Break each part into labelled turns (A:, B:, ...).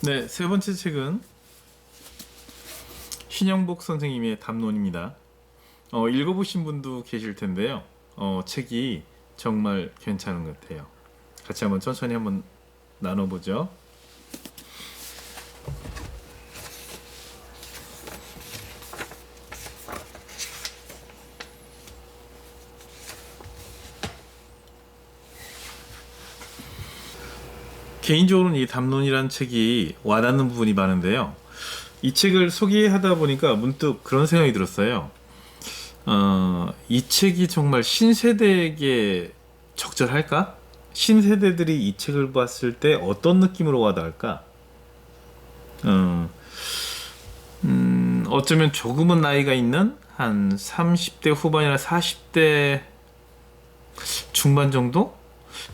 A: 네, 세 번째 책은 신영복 선생님의 담론입니다. 어, 읽어보신 분도 계실 텐데요. 어, 책이 정말 괜찮은 것 같아요. 같이 한번 천천히 한번 나눠보죠. 개인적으로는 이 담론이라는 책이 와닿는 부분이 많은데요. 이 책을 소개하다 보니까 문득 그런 생각이 들었어요. 어, 이 책이 정말 신세대에게 적절할까? 신세대들이 이 책을 봤을 때 어떤 느낌으로 와닿을까? 어, 음, 어쩌면 조금은 나이가 있는 한 30대 후반이나 40대 중반 정도?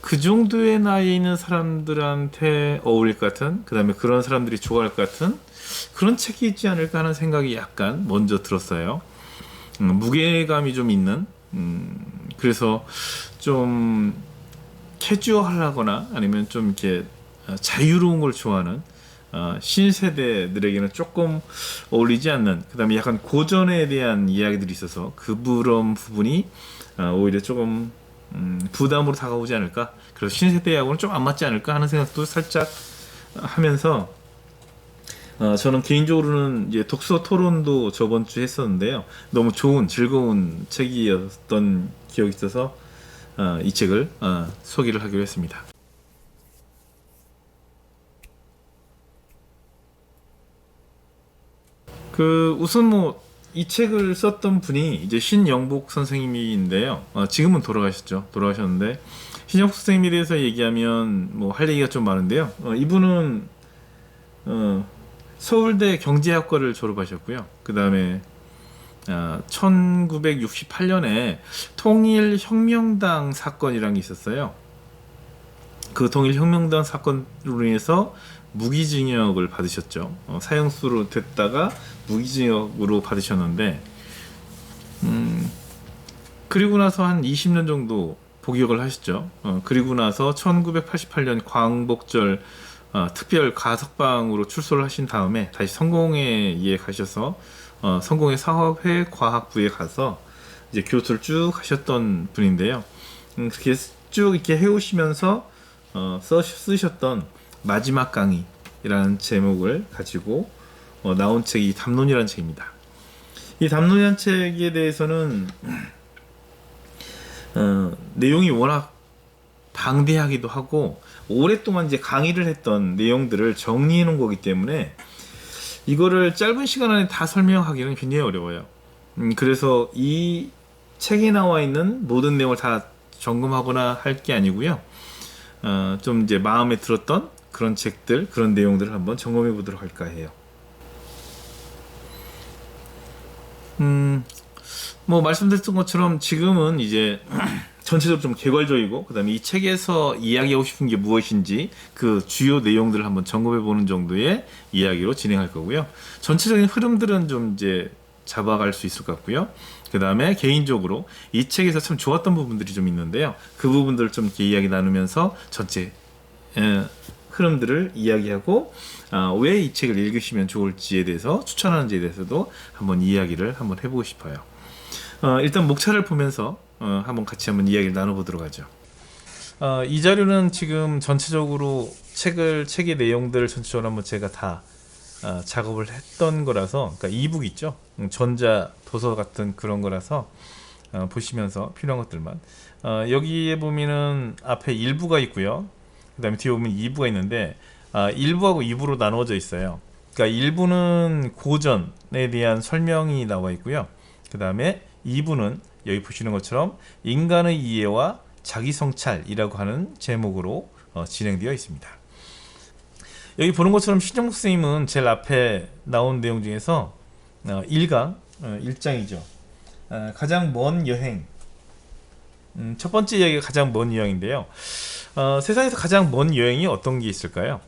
A: 그 정도의 나이에 있는 사람들한테 어울릴 것 같은, 그 다음에 그런 사람들이 좋아할 것 같은 그런 책이 있지 않을까 하는 생각이 약간 먼저 들었어요. 음, 무게감이 좀 있는, 음, 그래서 좀 캐주얼하거나 아니면 좀 이렇게 어, 자유로운 걸 좋아하는 어, 신세대들에게는 조금 어울리지 않는 그 다음에 약간 고전에 대한 이야기들이 있어서 그런 부분이 어, 오히려 조금 음, 부담으로 다가오지 않을까 그래서 신세대하고는 좀 안 맞지 않을까 하는 생각도 살짝 하면서 어, 저는 개인적으로는 이제 독서 토론도 저번 주에 했었는데요 너무 좋은 즐거운 책이었던 기억이 있어서 어, 이 책을 어, 소개를 하기로 했습니다. 그 우선 뭐 이 책을 썼던 분이 이제 신영복 선생님인데요. 어, 지금은 돌아가셨죠. 돌아가셨는데 신영복 선생님에 대해서 얘기하면 뭐 할 얘기가 좀 많은데요. 어, 이분은 어, 서울대 경제학과를 졸업하셨고요. 그 다음에 어, 1968년에 통일혁명당 사건이라는 게 있었어요. 그 통일혁명당 사건으로 인해서 무기징역을 받으셨죠. 어, 사형수로 됐다가 무기징역으로 받으셨는데, 음, 그리고 나서 한 20년 정도 복역을 하셨죠. 어, 그리고 나서 1988년 광복절 어, 특별 가석방으로 출소를 하신 다음에 다시 성공회에 예 가셔서 어, 성공회 사업회 과학부에 가서 이제 교수를 쭉 하셨던 분인데요. 음, 그렇게 쭉 이렇게 해오시면서 어, 써, 쓰셨던 마지막 강의라는 제목을 가지고 어, 나온 책이 담론이라는 책입니다. 이 담론이라는 책에 대해서는 어, 내용이 워낙 방대하기도 하고 오랫동안 이제 강의를 했던 내용들을 정리해 놓은 거기 때문에 이거를 짧은 시간 안에 다 설명하기는 굉장히 어려워요. 음, 그래서 이 책에 나와 있는 모든 내용을 다 점검하거나 할 게 아니고요. 어, 좀 이제 마음에 들었던 그런 책들, 그런 내용들을 한번 점검해 보도록 할까 해요. 음, 뭐 말씀드렸던 것처럼 지금은 이제 전체적으로 좀 개괄적이고 그다음에 이 책에서 이야기하고 싶은 게 무엇인지 그 주요 내용들을 한번 점검해 보는 정도의 이야기로 진행할 거고요. 전체적인 흐름들은 좀 이제 잡아갈 수 있을 것 같고요. 그 다음에 개인적으로 이 책에서 참 좋았던 부분들이 좀 있는데요. 그 부분들을 좀 이렇게 이야기 나누면서 전체 에, 흐름들을 이야기하고 어, 왜이 책을 읽으시면 좋을지에 대해서 추천하는지에 대해서도 한번 이야기를 한번 해보고 싶어요. 어, 일단 목차를 보면서 어, 한번 같이 한번 이야기를 나눠보도록 하죠. 어, 이 자료는 지금 전체적으로 책을 책의 내용들을 전체적으로 한번 제가 다 어, 작업을 했던 거라서, 그러니까 이북 있죠, 음, 전자 도서 같은 그런 거라서 어, 보시면서 필요한 것들만 어, 여기에 보면은 앞에 1부가 있고요. 그 다음에 뒤에 보면 2부가 있는데 아, 1부하고 2부로 나누어져 있어요. 그러니까 1부는 고전에 대한 설명이 나와 있고요. 그 다음에 2부는 여기 보시는 것처럼 인간의 이해와 자기 성찰이라고 하는 제목으로 어, 진행되어 있습니다. 여기 보는 것처럼 신정국 선생님은 제일 앞에 나온 내용 중에서 어, 1강, 어, 1장이죠. 어, 가장 먼 여행. 음, 첫 번째 이야기가 가장 먼 여행인데요. 어, 세상에서 가장 먼 여행이 어떤 게 있을까요?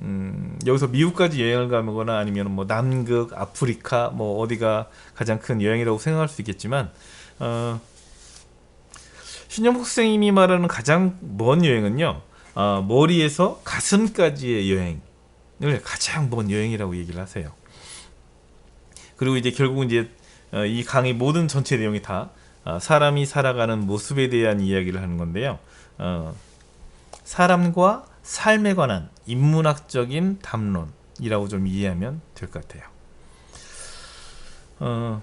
A: 음, 여기서 미국까지 여행을 가거나 아니면 뭐 남극, 아프리카, 뭐 어디가 가장 큰 여행이라고 생각할 수 있겠지만, 어, 신영복 선생님이 말하는 가장 먼 여행은요, 어, 머리에서 가슴까지의 여행, 가장 먼 여행이라고 얘기를 하세요. 그리고 이제 결국은 이제 어, 이 강의 모든 전체 내용이 다 어, 사람이 살아가는 모습에 대한 이야기를 하는 건데요. 어, 사람과 삶에 관한 인문학적인 담론이라고 좀 이해하면 될 것 같아요. 어,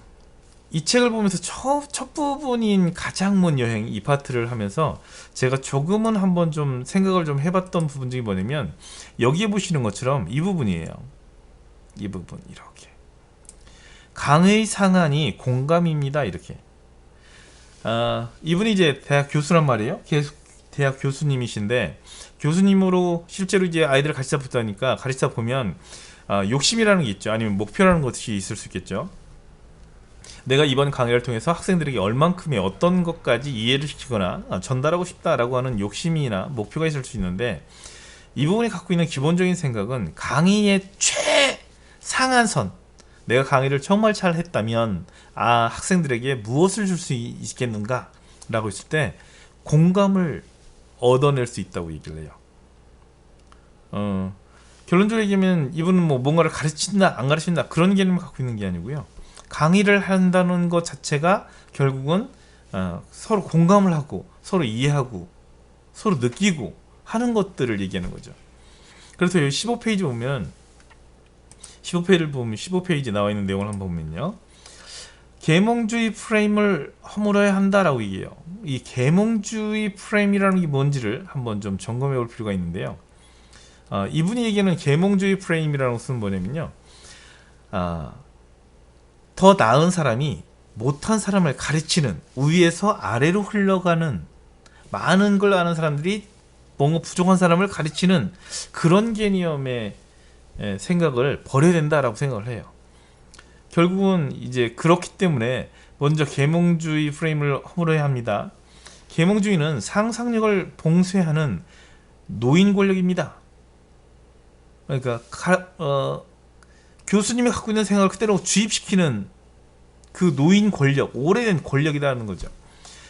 A: 이 책을 보면서 첫, 첫 부분인 가장 먼 여행 이 파트를 하면서 제가 조금은 한번 좀 생각을 좀 해봤던 부분 중에 뭐냐면 여기에 보시는 것처럼 이 부분이에요. 이 부분 이렇게 강의 상한이 공감입니다 이렇게 아, 이분이 이제 대학 교수란 말이에요. 계속 대학 교수님이신데 교수님으로 실제로 이제 아이들을 가르치다 보다니까 가르치다 보면 아, 욕심이라는 게 있죠. 아니면 목표라는 것이 있을 수 있겠죠. 내가 이번 강의를 통해서 학생들에게 얼만큼의 어떤 것까지 이해를 시키거나 아, 전달하고 싶다라고 하는 욕심이나 목표가 있을 수 있는데 이 부분이 갖고 있는 기본적인 생각은 강의의 최상한선 내가 강의를 정말 잘 했다면 아 학생들에게 무엇을 줄 수 있겠는가 라고 했을 때 공감을 얻어낼 수 있다고 얘기를 해요 어, 결론적으로 얘기하면 이분은 뭐 뭔가를 가르친다 안 가르친다 그런 개념을 갖고 있는 게 아니고요 강의를 한다는 것 자체가 결국은 어, 서로 공감을 하고 서로 이해하고 서로 느끼고 하는 것들을 얘기하는 거죠. 그래서 여기 15페이지 보면 15페이지를 보면 15페이지 나와 있는 내용을 한번 보면요. 계몽주의 프레임을 허물어야 한다라고 얘기해요. 이 계몽주의 프레임이라는 게 뭔지를 한번 좀 점검해 볼 필요가 있는데요. 어, 이분이 얘기하는 계몽주의 프레임이라는 것은 뭐냐면요. 아, 더 나은 사람이 못한 사람을 가르치는 위에서 아래로 흘러가는 많은 걸 아는 사람들이 뭔가 부족한 사람을 가르치는 그런 개념의 예, 생각을 버려야 된다라고 생각을 해요. 결국은 이제 그렇기 때문에 먼저 계몽주의 프레임을 허물어야 합니다. 계몽주의는 상상력을 봉쇄하는 노인 권력입니다. 그러니까 가, 어, 교수님이 갖고 있는 생각을 그대로 주입시키는 그 노인 권력, 오래된 권력이라는 거죠.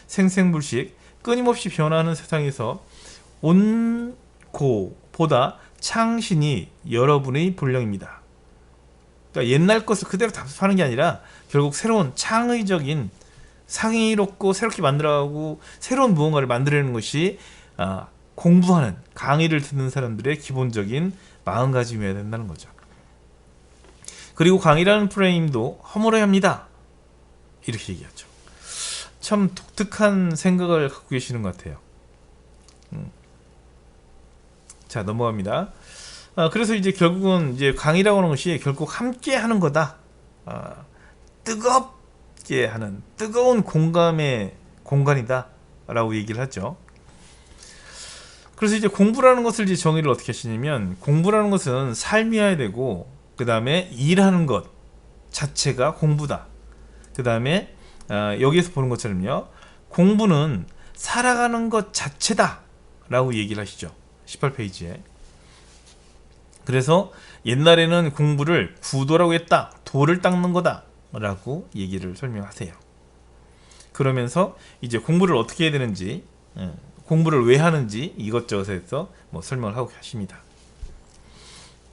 A: 생생불식, 끊임없이 변화하는 세상에서 온고보다 창신이 여러분의 본령입니다. 그러니까 옛날 것을 그대로 답습하는 게 아니라 결국 새로운 창의적인 상의롭고 새롭게 만들어가고 새로운 무언가를 만들어내는 것이 아, 공부하는 강의를 듣는 사람들의 기본적인 마음가짐이어야 된다는 거죠. 그리고 강의라는 프레임도 허물어야 합니다. 이렇게 얘기하죠. 참 독특한 생각을 갖고 계시는 것 같아요. 음. 자 넘어갑니다. 아, 그래서 이제 결국은 이제 강의라고 하는 것이 결국 함께 하는 거다. 아, 뜨겁게 하는 뜨거운 공감의 공간이다라고 얘기를 하죠. 그래서 이제 공부라는 것을 이제 정의를 어떻게 하시냐면 공부라는 것은 삶이어야 되고 그 다음에 일하는 것 자체가 공부다. 그 다음에 어, 여기에서 보는 것처럼요. 공부는 살아가는 것 자체다. 라고 얘기를 하시죠. 18페이지에. 그래서 옛날에는 공부를 구도라고 했다. 돌을 닦는 거다. 라고 얘기를 설명하세요. 그러면서 이제 공부를 어떻게 해야 되는지, 예, 공부를 왜 하는지 이것저것에서 뭐 설명을 하고 계십니다.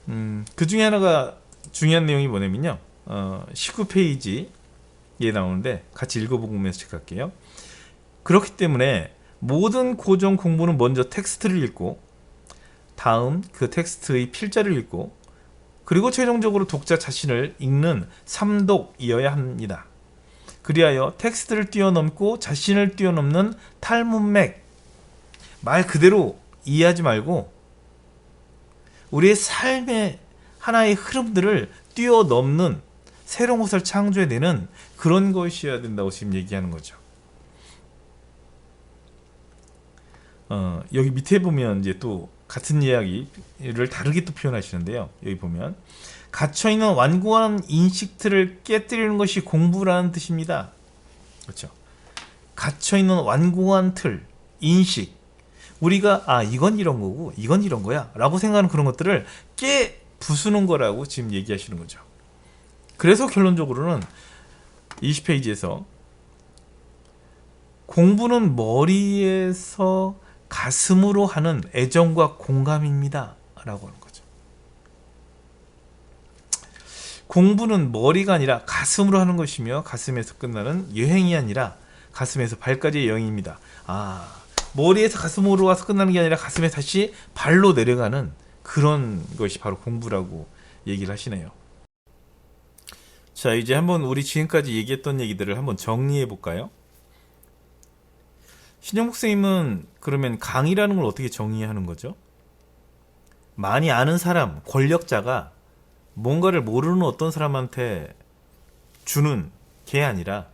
A: 음, 그 중에 하나가 중요한 내용이 뭐냐면요. 어, 19페이지에 나오는데 같이 읽어보면서 체크할게요. 그렇기 때문에 모든 고정 공부는 먼저 텍스트를 읽고 다음 그 텍스트의 필자를 읽고 그리고 최종적으로 독자 자신을 읽는 삼독이어야 합니다. 그리하여 텍스트를 뛰어넘고 자신을 뛰어넘는 탈문맥 말 그대로 이해하지 말고 우리의 삶의 하나의 흐름들을 뛰어넘는 새로운 것을 창조해내는 그런 것이어야 된다고 지금 얘기하는 거죠. 어, 여기 밑에 보면 이제 또 같은 이야기를 다르게 또 표현하시는데요. 여기 보면 갇혀 있는 완고한 인식들을 깨뜨리는 것이 공부라는 뜻입니다. 그렇죠. 갇혀 있는 완고한 틀, 인식, 우리가 아 이건 이런 거고 이건 이런 거야 라고 생각하는 그런 것들을 깨 부수는 거라고 지금 얘기하시는 거죠. 그래서 결론적으로는 20페이지에서 공부는 머리에서 가슴으로 하는 애정과 공감입니다. 라고 하는 거죠. 공부는 머리가 아니라 가슴으로 하는 것이며 가슴에서 끝나는 여행이 아니라 가슴에서 발까지의 여행입니다. 아, 머리에서 가슴으로 와서 끝나는 게 아니라 가슴에 다시 발로 내려가는 그런 것이 바로 공부라고 얘기를 하시네요. 자, 이제 한번 우리 지금까지 얘기했던 얘기들을 한번 정리해 볼까요? 신영복 선생님은 그러면 강의라는 걸 어떻게 정의하는 거죠? 많이 아는 사람, 권력자가 뭔가를 모르는 어떤 사람한테 주는 게 아니라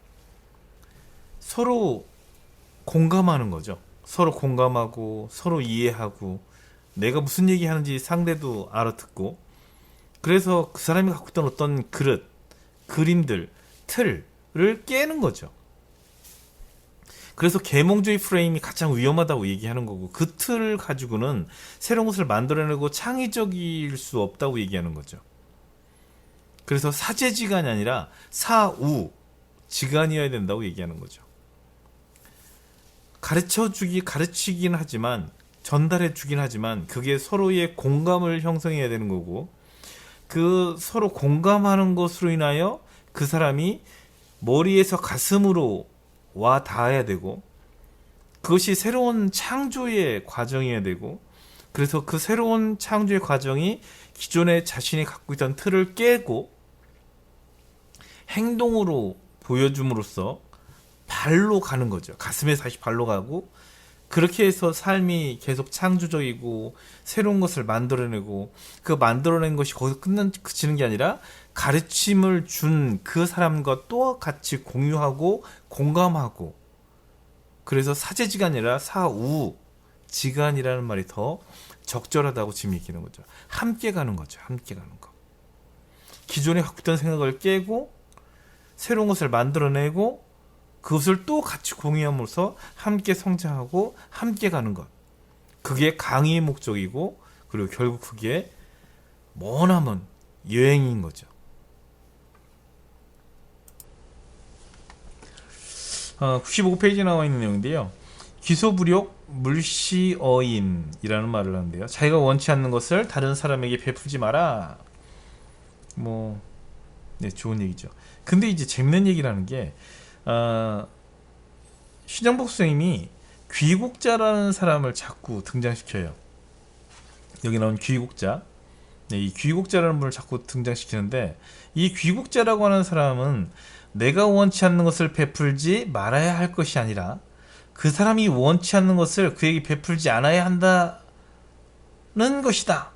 A: 서로 공감하는 거죠. 서로 공감하고 서로 이해하고 내가 무슨 얘기 하는지 상대도 알아듣고 그래서 그 사람이 갖고 있던 어떤 그릇, 그림들, 틀을 깨는 거죠. 그래서 계몽주의 프레임이 가장 위험하다고 얘기하는 거고 그 틀을 가지고는 새로운 것을 만들어내고 창의적일 수 없다고 얘기하는 거죠. 그래서 사제지간이 아니라 사우 지간이어야 된다고 얘기하는 거죠. 가르쳐 주기 가르치긴 하지만 전달해 주긴 하지만 그게 서로의 공감을 형성해야 되는 거고 그 서로 공감하는 것으로 인하여 그 사람이 머리에서 가슴으로 와 닿아야 되고 그것이 새로운 창조의 과정이어야 되고 그래서 그 새로운 창조의 과정이 기존에 자신이 갖고 있던 틀을 깨고 행동으로 보여줌으로써 발로 가는 거죠. 가슴에 다시 발로 가고 그렇게 해서 삶이 계속 창조적이고 새로운 것을 만들어내고 그 만들어낸 것이 거기서 끝난 그치는 게 아니라 가르침을 준 그 사람과 또 같이 공유하고 공감하고 그래서 사제지가 아니라 사우 지간이라는 말이 더 적절하다고 지금 얘기하는 거죠. 함께 가는 거죠. 함께 가는 거. 기존에 있던 생각을 깨고 새로운 것을 만들어내고 그것을 또 같이 공유함으로써 함께 성장하고 함께 가는 것. 그게 강의의 목적이고 그리고 결국 그게 머나먼 여행인 거죠. 어, 95페이지에 나와 있는 내용인데요. 기소부력 물시어인이라는 말을 하는데요. 자기가 원치 않는 것을 다른 사람에게 베풀지 마라. 뭐, 네, 좋은 얘기죠. 근데 이제 재밌는 얘기라는 게, 어, 신정복 선생님이 귀국자라는 사람을 자꾸 등장시켜요. 여기 나온 귀국자. 네, 이 귀국자라는 분을 자꾸 등장시키는데, 이 귀국자라고 하는 사람은 내가 원치 않는 것을 베풀지 말아야 할 것이 아니라 그 사람이 원치 않는 것을 그에게 베풀지 않아야 한다는 것이다.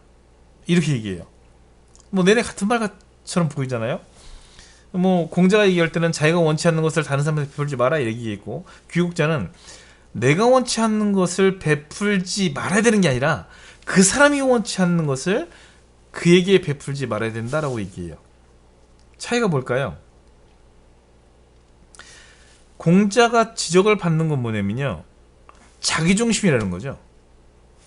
A: 이렇게 얘기해요. 뭐 내내 같은 말처럼 보이잖아요. 뭐 공자가 얘기할 때는 자기가 원치 않는 것을 다른 사람한테 베풀지 마라 얘기했고 귀국자는 내가 원치 않는 것을 베풀지 말아야 되는 게 아니라 그 사람이 원치 않는 것을 그에게 베풀지 말아야 된다라고 얘기해요. 차이가 뭘까요? 공자가 지적을 받는 건 뭐냐면요. 자기 중심이라는 거죠.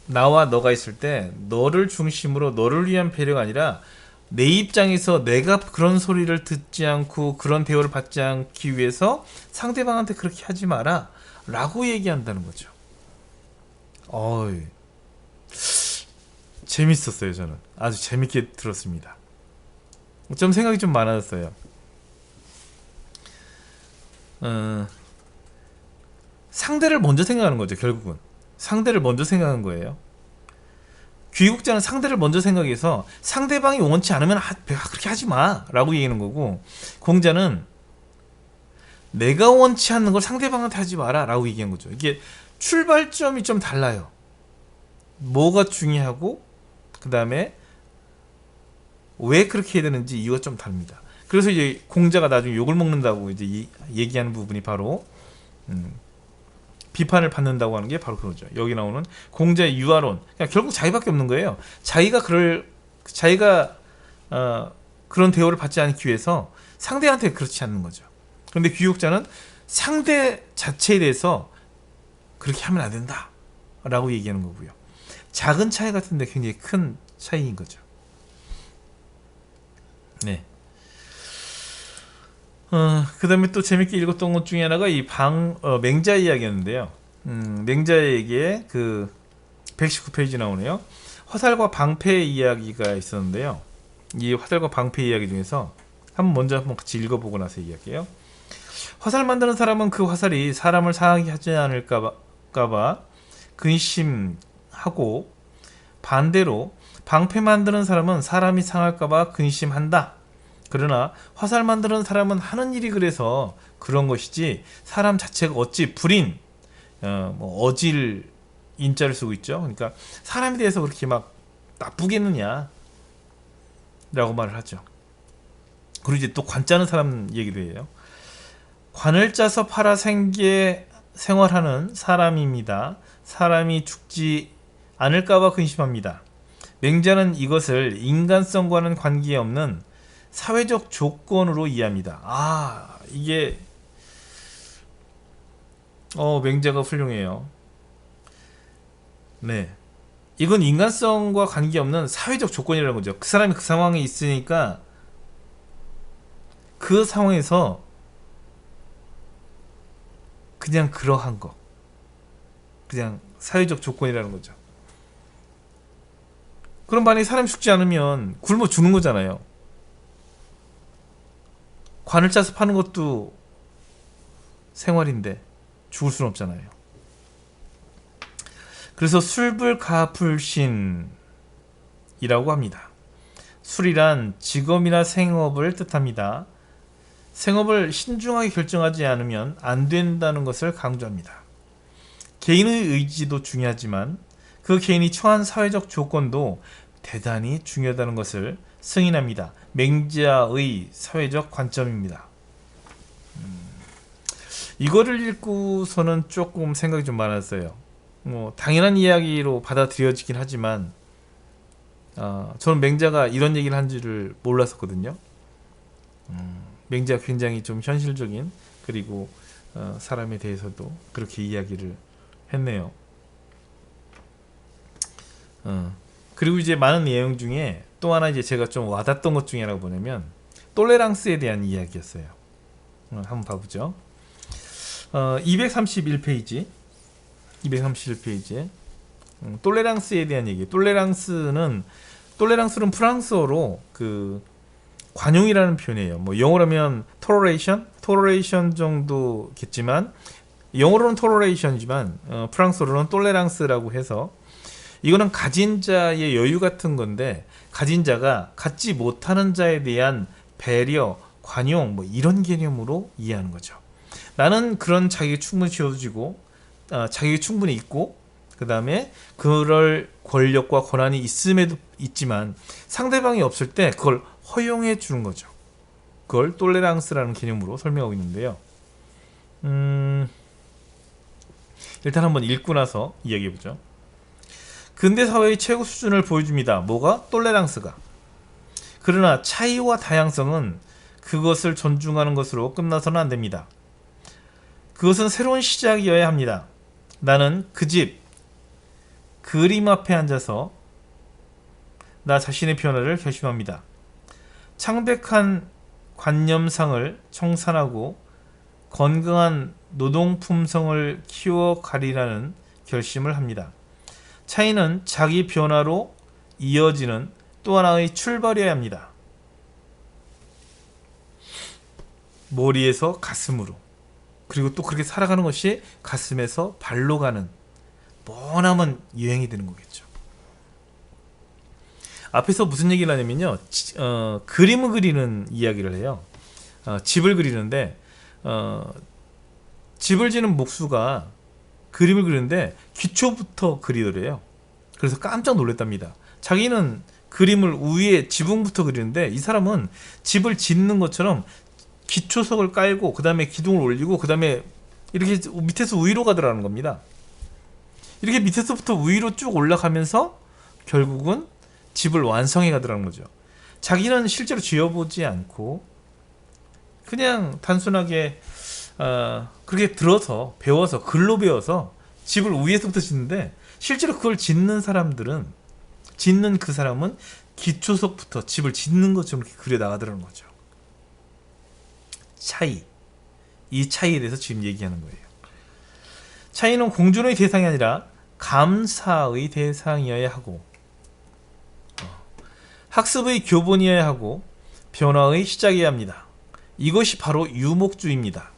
A: 나와 너가 있을 때 너를 중심으로 너를 위한 배려가 아니라 내 입장에서 내가 그런 소리를 듣지 않고 그런 대우를 받지 않기 위해서 상대방한테 그렇게 하지 마라 라고 얘기한다는 거죠. 어이, 재밌었어요, 저는. 아주 재밌게 들었습니다. 좀 생각이 좀 많아졌어요. 어, 상대를 먼저 생각하는 거죠, 결국은. 상대를 먼저 생각하는 거예요. 귀국자는 상대를 먼저 생각해서 상대방이 원치 않으면 아, 그렇게 하지 마 라고 얘기하는 거고 공자는 내가 원치 않는 걸 상대방한테 하지 마라 라고 얘기한 거죠 이게 출발점이 좀 달라요 뭐가 중요하고 그 다음에 왜 그렇게 해야 되는지 이유가 좀 다릅니다 그래서 이제 공자가 나중에 욕을 먹는다고 이제 이, 얘기하는 부분이 바로 음, 비판을 받는다고 하는 게 바로 그거죠. 여기 나오는 공자의 유아론. 그러니까 결국 자기밖에 없는 거예요. 자기가 그럴 자기가 어, 그런 대우를 받지 않기 위해서 상대한테 그렇지 않는 거죠. 그런데 교육자는 상대 자체에 대해서 그렇게 하면 안 된다라고 얘기하는 거고요. 작은 차이 같은데 굉장히 큰 차이인 거죠. 네. 어, 그 다음에 또 재밌게 읽었던 것 중에 하나가 이 방, 어, 맹자 이야기였는데요. 음, 맹자에게 그 119페이지 나오네요. 화살과 방패 이야기가 있었는데요. 이 화살과 방패 이야기 중에서 한번 먼저 한번 같이 읽어보고 나서 얘기할게요. 화살 만드는 사람은 그 화살이 사람을 상하게 하지 않을까봐 까봐 근심 하고 반대로 방패 만드는 사람은 사람이 상할까봐 근심한다. 그러나 화살 만드는 사람은 하는 일이 그래서 그런 것이지 사람 자체가 어찌 불인 어, 뭐 어질 인자를 쓰고 있죠. 그러니까 사람에 대해서 그렇게 막 나쁘겠느냐 라고 말을 하죠. 그리고 이제 또 관 짜는 사람 얘기도 해요. 관을 짜서 팔아 생계 생활하는 사람입니다. 사람이 죽지 않을까봐 근심합니다. 맹자는 이것을 인간성과는 관계없는 사회적 조건으로 이해합니다. 아, 이게 어, 맹자가 훌륭해요. 네. 이건 인간성과 관계없는 사회적 조건이라는 거죠. 그 사람이 그 상황에 있으니까 그 상황에서 그냥 그러한 거. 그냥 사회적 조건이라는 거죠. 그럼 만약에 사람이 죽지 않으면 굶어 죽는 거잖아요. 관을 짜서 파는 것도 생활인데 죽을 수는 없잖아요. 그래서 술불가불신이라고 합니다. 술이란 직업이나 생업을 뜻합니다. 생업을 신중하게 결정하지 않으면 안 된다는 것을 강조합니다. 개인의 의지도 중요하지만 그 개인이 처한 사회적 조건도 대단히 중요하다는 것을 승인합니다. 맹자의 사회적 관점입니다. 음, 이거를 읽고서는 조금 생각이 좀 많았어요. 뭐 당연한 이야기로 받아들여지긴 하지만 어, 저는 맹자가 이런 얘기를 한 줄을 몰랐었거든요. 음, 맹자가 굉장히 좀 현실적인 그리고 어, 사람에 대해서도 그렇게 이야기를 했네요. 어. 그리고 이제 많은 내용 중에 또 하나 이제 제가 좀 와닿던 것 중에라고 보냐면 똘레랑스에 대한 이야기였어요. 어, 한번 봐보죠. 어, 231페이지, 231페이지. 음, 똘레랑스에 대한 얘기. 똘레랑스는 똘레랑스는 프랑스어로 그 관용이라는 표현이에요. 뭐 영어로면 toleration, 정도겠지만 영어로는 toleration이지만 어, 프랑스어로는 똘레랑스라고 해서 이거는 가진 자의 여유 같은 건데 가진 자가 갖지 못하는 자에 대한 배려, 관용 뭐 이런 개념으로 이해하는 거죠. 나는 그런 자격이 충분히 지어지고 어, 자격이 충분히 있고 그 다음에 그럴 권력과 권한이 있음에도 있지만 상대방이 없을 때 그걸 허용해 주는 거죠. 그걸 똘레랑스라는 개념으로 설명하고 있는데요. 음, 일단 한번 읽고 나서 이야기해 보죠. 근대 사회의 최고 수준을 보여줍니다. 뭐가? 똘레랑스가. 그러나 차이와 다양성은 그것을 존중하는 것으로 끝나서는 안 됩니다. 그것은 새로운 시작이어야 합니다. 나는 그 집, 그림 앞에 앉아서 나 자신의 변화를 결심합니다. 창백한 관념상을 청산하고 건강한 노동 품성을 키워가리라는 결심을 합니다. 차이는 자기 변화로 이어지는 또 하나의 출발이어야 합니다. 머리에서 가슴으로 그리고 또 그렇게 살아가는 것이 가슴에서 발로 가는 뻔하면 유행이 되는 거겠죠. 앞에서 무슨 얘기를 하냐면요, 어, 그림을 그리는 이야기를 해요. 어, 집을 그리는데 어, 집을 지는 목수가 그림을 그리는데 기초부터 그리더래요. 그래서 깜짝 놀랐답니다. 자기는 그림을 위에 지붕부터 그리는데 이 사람은 집을 짓는 것처럼 기초석을 깔고 그 다음에 기둥을 올리고 그 다음에 이렇게 밑에서 위로 가더라는 겁니다. 이렇게 밑에서부터 위로 쭉 올라가면서 결국은 집을 완성해 가더라는 거죠. 자기는 실제로 지어보지 않고 그냥 단순하게 어, 그렇게 들어서 배워서 글로 배워서 집을 위에서부터 짓는데 실제로 그걸 짓는 사람들은 짓는 그 사람은 기초석부터 집을 짓는 것처럼 그려 나가더라는 거죠. 차이. 이 차이에 대해서 지금 얘기하는 거예요. 차이는 공존의 대상이 아니라 감사의 대상이어야 하고 어, 학습의 교본이어야 하고 변화의 시작이어야 합니다. 이것이 바로 유목주의입니다.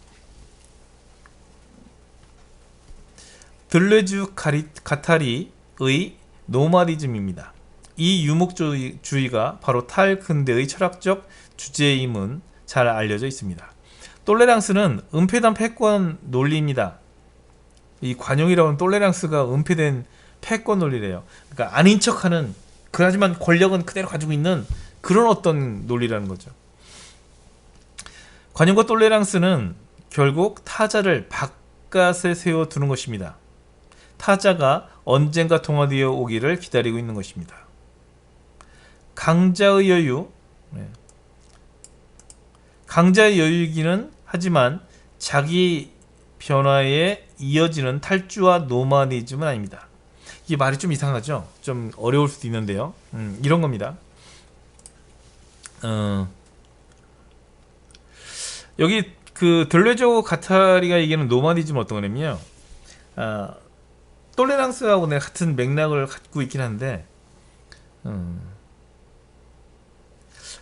A: 들레주 가리, 가타리의 노마디즘입니다. 이 유목주의가 바로 탈근대의 철학적 주제임은 잘 알려져 있습니다. 똘레랑스는 은폐된 패권 논리입니다. 이 관용이라고는 똘레랑스가 은폐된 패권 논리래요. 그러니까 아닌 척하는 그하지만 권력은 그대로 가지고 있는 그런 어떤 논리라는 거죠. 관용과 똘레랑스는 결국 타자를 바깥에 세워두는 것입니다. 타자가 언젠가 통화되어 오기를 기다리고 있는 것입니다. 강자의 여유, 네. 강자의 여유이기는 하지만 자기 변화에 이어지는 탈주와 노마디즘은 아닙니다. 이게 말이 좀 이상하죠? 좀 어려울 수도 있는데요. 음, 이런 겁니다. 어, 여기 그 들레조 가타리가 얘기하는 노마디즘 어떤 거냐면요. 아, 톨레랑스하고 내 같은 맥락을 갖고 있긴 한데, 음,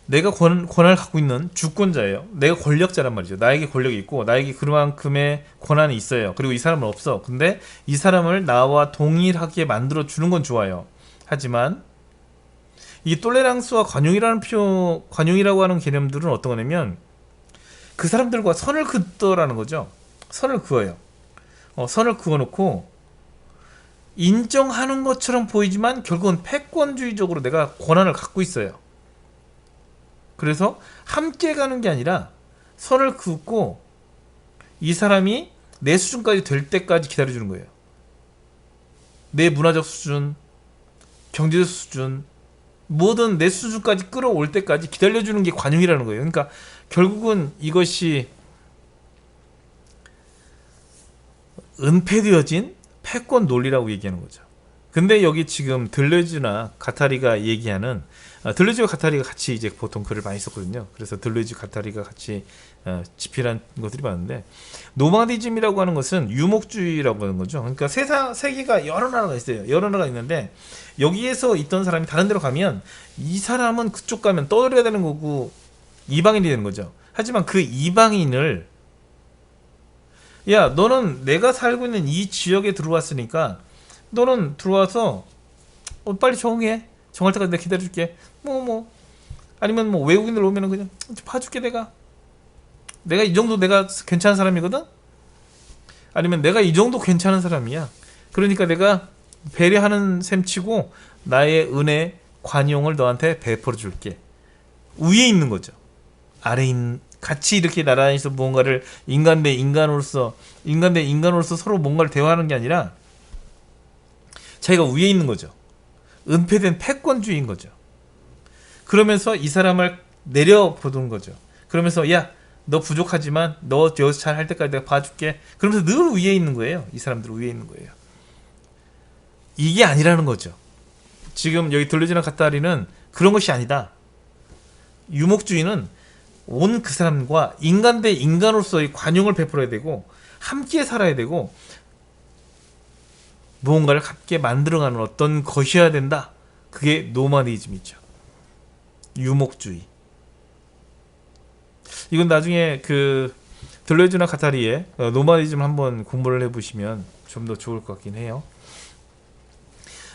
A: 내가 권, 권한을 갖고 있는 주권자예요. 내가 권력자란 말이죠. 나에게 권력이 있고 나에게 그만큼의 권한이 있어요. 그리고 이 사람은 없어. 근데 이 사람을 나와 동일하게 만들어 주는 건 좋아요. 하지만 이 똘레랑스와 관용이라는 표 관용이라고 하는 개념들은 어떤 거냐면 그 사람들과 선을 긋더라는 거죠. 선을 그어요. 어, 선을 그어놓고 인정하는 것처럼 보이지만 결국은 패권주의적으로 내가 권한을 갖고 있어요. 그래서 함께 가는 게 아니라 선을 긋고 이 사람이 내 수준까지 될 때까지 기다려주는 거예요. 내 문화적 수준, 경제적 수준, 뭐든 내 수준까지 끌어올 때까지 기다려주는 게 관용이라는 거예요. 그러니까 결국은 이것이 은폐되어진 패권 논리라고 얘기하는 거죠. 근데 여기 지금 들레즈나 가타리가 얘기하는 아, 들레즈와 가타리가 같이 이제 보통 글을 많이 썼거든요. 그래서 들레즈 가타리가 같이 어, 집필한 것들이 많은데 노마디즘이라고 하는 것은 유목주의라고 하는 거죠. 그러니까 세상 세계가 여러 나라가 있어요. 여러 나라가 있는데 여기에서 있던 사람이 다른 데로 가면 이 사람은 그쪽 가면 떠들어야 되는 거고 이방인이 되는 거죠. 하지만 그 이방인을 야 너는 내가 살고 있는 이 지역에 들어왔으니까 너는 들어와서 어, 빨리 적응해. 정할 때까지 내가 기다려줄게. 뭐 뭐. 아니면 뭐 외국인들 오면은 그냥 봐줄게 내가. 내가 이 정도 내가 괜찮은 사람이거든. 아니면 내가 이 정도 괜찮은 사람이야. 그러니까 내가 배려하는 셈치고 나의 은혜 관용을 너한테 베풀어 줄게. 위에 있는 거죠. 아래 있는 같이 이렇게 나란히서 무언가를 인간 대 인간으로서 인간 대 인간으로서 서로 뭔가를 대화하는 게 아니라 자기가 위에 있는 거죠. 은폐된 패권주의인 거죠. 그러면서 이 사람을 내려보는 거죠. 그러면서 야, 너 부족하지만 너 여기서 잘 할 때까지 내가 봐줄게. 그러면서 늘 위에 있는 거예요. 이 사람들 위에 있는 거예요. 이게 아니라는 거죠. 지금 여기 들려지는 가타리는 그런 것이 아니다. 유목주의는 온 그 사람과 인간 대 인간으로서의 관용을 베풀어야 되고 함께 살아야 되고 무언가를 함께 만들어가는 어떤 것이어야 된다. 그게 노마디즘이죠. 유목주의. 이건 나중에 그 들레즈나 카타리의 어, 노마디즘 한번 공부를 해보시면 좀 더 좋을 것 같긴 해요.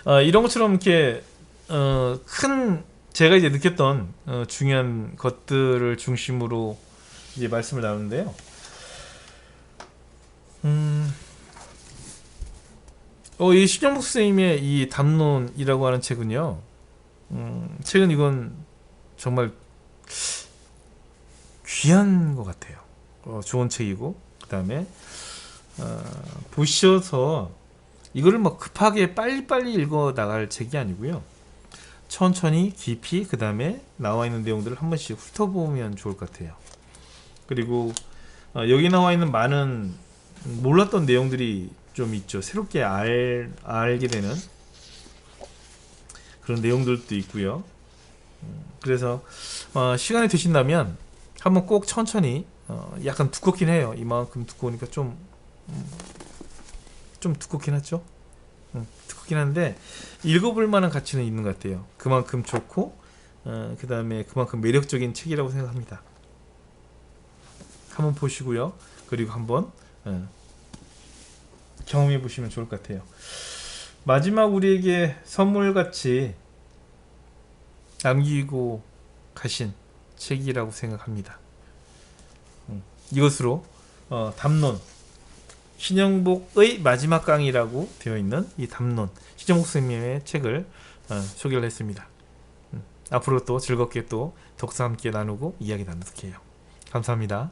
A: 어, 이런 것처럼 이렇게 어, 큰 제가 이제 느꼈던 어, 중요한 것들을 중심으로 이제 말씀을 나누는데요. 음, 어, 이 신영복 선생님의 이 담론이라고 하는 책은요. 음, 책은 이건 정말 귀한 것 같아요. 어, 좋은 책이고 그 다음에 어, 보셔서 이거를 뭐 급하게 빨리빨리 읽어 나갈 책이 아니고요. 천천히 깊이 그 다음에 나와 있는 내용들을 한 번씩 훑어보면 좋을 것 같아요. 그리고 어, 여기 나와 있는 많은 몰랐던 내용들이 좀 있죠. 새롭게 알, 알게 되는 그런 내용들도 있고요. 음, 그래서 어, 시간이 되신다면 한번 꼭 천천히 어, 약간 두껍긴 해요. 이만큼 두꺼우니까 좀 음, 좀 두껍긴 하죠. 음, 두껍긴 한데 읽어볼 만한 가치는 있는 것 같아요. 그만큼 좋고 어, 그 다음에 그만큼 매력적인 책이라고 생각합니다. 한번 보시고요. 그리고 한번 어, 경험해 보시면 좋을 것 같아요. 마지막 우리에게 선물 같이 남기고 가신 책이라고 생각합니다. 음, 이것으로 어, 담론 신영복의 마지막 강이라고 되어 있는 이 담론 신영복 선생님의 책을 어, 소개를 했습니다. 음, 앞으로 또 즐겁게 또 독서 함께 나누고 이야기 해요. 감사합니다.